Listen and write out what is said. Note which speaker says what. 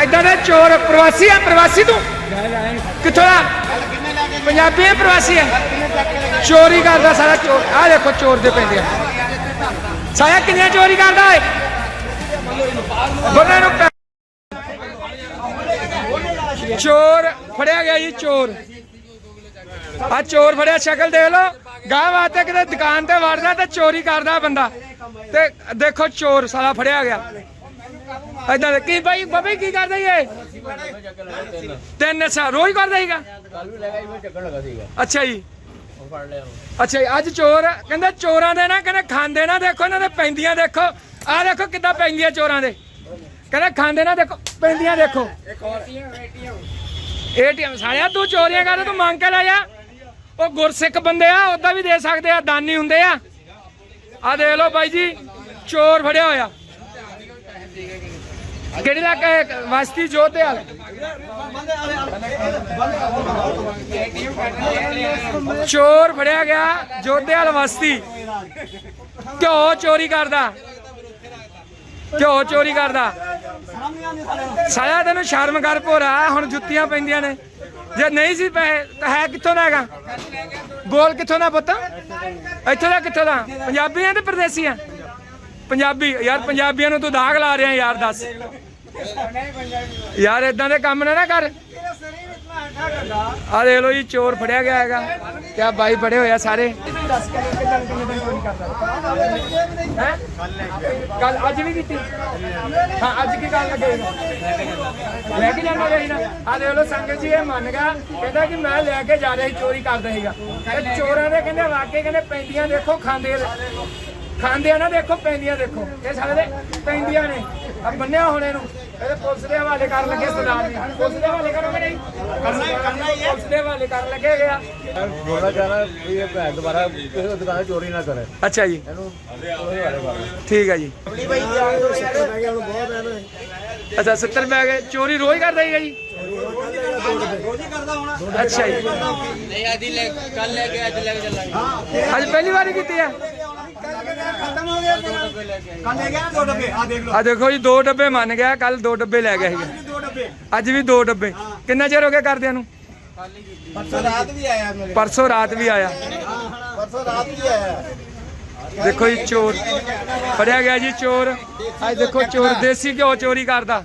Speaker 1: ਐਦਾਂ ਦਾ ਚੋਰ ਪ੍ਰਵਾਸੀ ਆ, ਪ੍ਰਵਾਸੀ ਤੂੰ? ਕਿੱਥੋਂ ਆ ਪੰਜਾਬੀ ਹੈ ਪ੍ਰਵਾਸੀ ਹੈ ਚੋਰੀ ਕਰਦਾ ਸਾਰਾ ਚੋਰ। ਆ ਦੇਖੋ ਚੋਰ ਦੇ ਪੈਂਦੇ ਆ। ਸਾਇਆ ਕਿੰਨੇ ਚੋਰੀ ਕਰਦਾ ਏ ਬੰਦੇ ਨੂੰ ਚੋਰ ਫੜਿਆ ਗਿਆ ਜੀ, ਚੋਰ। ਆ ਚੋਰ ਫੜਿਆ, ਸ਼ਕਲ ਦੇਖ ਲਓ। ਗਾਹ ਵਾਤੇ ਕਿਤੇ ਦੁਕਾਨ ਤੇ ਵੜਦਾ ਤੇ ਚੋਰੀ ਕਰਦਾ ਬੰਦਾ। ਤੇ ਦੇਖੋ ਚੋਰ ਸਾਲਾ ਫੜਿਆ ਗਿਆ। ਇਦਾਂ ਕੀ ਬਾਈ ਬਾਬੇ ਕੀ ਕਰਦਾ ਇਹ? ਤਿੰਨ ਅੱਛਾ ਰੋਜ਼ ਕਰਦਾ ਹੀਗਾ
Speaker 2: ਕੱਲ ਵੀ ਲਗਾ ਮੈਂ ਚੱਕਣ ਲੱਗਾ ਸੀਗਾ।
Speaker 1: ਅੱਛਾ ਜੀ। ਅੱਛਾ ਜੀ ਅੱਜ ਚੋਰ ਕਹਿੰਦੇ ਚੋਰਾਂ ਦੇ ਨਾ ਕਹਿੰਦੇ ਖਾਂਦੇ ਨਾ ਦੇਖੋ ਇਹਨਾਂ ਦੇ ਪੈਂਦੀਆਂ ਦੇਖੋ। ਆਹ ਦੇਖੋ ਕਿੱਦਾਂ ਪੈਂਦੀਆਂ ਚੋਰਾਂ ਦੇ। ਕਹਿੰਦੇ ਖਾਂਦੇ ਨਾ ਦੇਖੋ ਪੈਂਦੀਆਂ ਦੇਖੋ। ਏਟੀਐਮ ਸਾਲਿਆ ਤੂੰ ਚੋਰੀਆਂ ਕਰਦਾ ਤੂੰ ਮੰਗ ਕੇ ਲੈ ਜਾ। ਉਹ ਗੁਰਸਿੱਖ ਬੰਦੇ ਆ ਉਹਦਾ ਵੀ ਦੇ ਸਕਦੇ ਆ ਦਾਨੀ ਹੁੰਦੇ ਆ। ਆ ਦੇਖ ਲਓ ਬਾਈ ਜੀ ਚੋਰ ਫੜਿਆ ਹੋਇਆ। ਕਿਹੜੀ ਇਲਾਕਾ ਵਸਤੀ ਜੋਧੇਵਾਲ ਚੋਰ ਫੜਿਆ ਗਿਆ ਜੋਧੇਵਾਲ ਵਸਤੀ। ਘਿਓ ਚੋਰੀ ਕਰਦਾ। ਘਿਓ ਚੋਰੀ ਕਰਦਾ। ਸਾਇਆ ਤੈਨੂੰ ਸ਼ਰਮ ਕਰ ਭੋਰਾ, ਹੁਣ ਜੁੱਤੀਆਂ ਪੈਂਦੀਆਂ ਨੇ। ਜੇ ਨਹੀਂ ਸੀ ਪੈਸੇ ਤਾਂ ਹੈ ਕਿੱਥੋਂ ਦਾ ਹੈਗਾ ਬੋਲ ਕਿੱਥੋਂ ਦਾ ਪੁੱਤ? ਇੱਥੋਂ ਦਾ ਕਿੱਥੋਂ ਦਾ? ਪੰਜਾਬੀ ਆ ਤੇ ਪਰਦੇਸੀ ਪੰਜਾਬੀ, ਯਾਰ ਪੰਜਾਬੀਆਂ ਨੂੰ ਤੂੰ ਦਾਗ ਲਾ ਰਿਹਾ ਯਾਰ, ਦੱਸ। ਯਾਰ ਇਦਾਂ ਦੇ ਕੰਮ ਨਾ ਨਾ ਕਰ। ਆ ਦੇਖ ਲਓ ਜੀ, ਚੋਰ ਫੜਿਆ ਗਿਆ ਹੈਗਾ। ਕਿਆ ਬਾਈ ਫੜੇ ਹੋਇਆ ਸਾਰੇ। ਹੈਂ? ਕੱਲ ਅੱਜ ਵੀ ਕੀਤੀ। ਹਾਂ, ਅੱਜ ਕੀ ਗੱਲ ਲੱਗੇ ਲੈ ਕੇ ਜਾਂਦਾ ਰਹੀ ਆ ਦੇਖ ਲਓ, ਸੰਗਤ ਜੀ ਇਹ ਮੰਨ ਗਿਆ। ਕਹਿੰਦਾ ਕਿ ਮੈਂ ਲੈ ਕੇ ਜਾ ਰਿਹਾ ਸੀ, ਚੋਰੀ ਕਰਦਾ ਸੀਗਾ। ਚੋਰਾਂ ਦੇ ਕਹਿੰਦੇ ਵਾਕੇ ਕਹਿੰਦੇ, ਪੈਂਦੀਆਂ ਦੇਖੋ, ਖਾਂਦੇ ਖਾਂਦੇ ਆ ਨਾ ਦੇਖੋ ਪੈਂਦੀਆਂ ਦੇਖੋ। ਇਹ ਦੇ ਪੈਂਦੀਆਂ ਨੇ। ਆ ਬੰਨਿਆ ਹੋਣੇ ਨੂੰ ਇਹਦੇ ਪੁਲਿਸ ਦੇ ਹਵਾਲੇ ਕਰਨ ਲੱਗੇ ਸਰਦਾਰ ਜੀ। ਪੁਲਿਸ ਦੇ ਹਵਾਲੇ ਕਰੋਗੇ ਨਹੀਂ। ਕਰਨਾ ਕਰਨਾ ਹੀ ਪੁਲਿਸ ਦੇ ਹਵਾਲੇ ਕਰਨ ਲੱਗੇ ਗਿਆ
Speaker 2: ਬੋਲਣਾ ਚਾਹਣਾ ਵੀ ਇਹ ਭੈਣ ਦੁਬਾਰਾ ਕਿਸੇ ਦੁਕਾਨ 'ਤੇ ਚੋਰੀ ਨਾ ਕਰੇ।
Speaker 1: ਅੱਛਾ ਜੀ।
Speaker 2: ਇਹਨੂੰ
Speaker 1: ਠੀਕ ਹੈ ਜੀ ਅੱਛਾ 70 ਪੈ ਗਏ। ਚੋਰੀ ਰੋਜ਼ ਕਰਦਾ ਹੀਗਾ ਜੀ? ਅੱਛਾ ਜੀ।
Speaker 2: ਨਹੀਂ ਆਦੀ ਲੈ ਕੱਲ ਲੈ ਕੇ ਅੱਜ ਲੈ ਕੇ ਚੱਲਾਂਗੇ।
Speaker 1: ਅੱਜ ਪਹਿਲੀ ਵਾਰੀ ਕੀਤੀ
Speaker 3: ਹੋ ਗਿਆ ਕੱਲ ਲੈ ਗਿਆ ਦੋ ਡੱਬੇ ਆ ਦੇਖ ਲਓ।
Speaker 1: ਆ ਦੇਖੋ ਜੀ ਦੋ ਡੱਬੇ ਮੰਨ ਗਿਆ ਕੱਲ ਦੋ ਡੱਬੇ ਲੈ ਗਿਆ ਸੀਗਾ।
Speaker 3: ਦੋ ਡੱਬੇ।
Speaker 1: ਅੱਜ ਵੀ ਦੋ ਡੱਬੇ। ਕਿੰਨਾ ਚਿਰ ਹੋ ਗਿਆ ਕਰਦਿਆਂ ਨੂੰ?
Speaker 3: ਪਰਸੋਂ ਰਾਤ ਵੀ ਆਇਆ ਮੇਰੇ।
Speaker 1: ਪਰਸੋਂ ਰਾਤ ਵੀ ਆਇਆ।
Speaker 3: ਪਰਸੋਂ ਰਾਤ ਵੀ ਆਇਆ।
Speaker 1: ਦੇਖੋ ਜੀ ਚੋਰ। ਫੜਿਆ ਗਿਆ ਜੀ ਚੋਰ। ਅੱਜ ਦੇਖੋ ਚੋਰ। ਦੇਸੀ ਘਿਓ ਚੋਰੀ ਕਰਦਾ।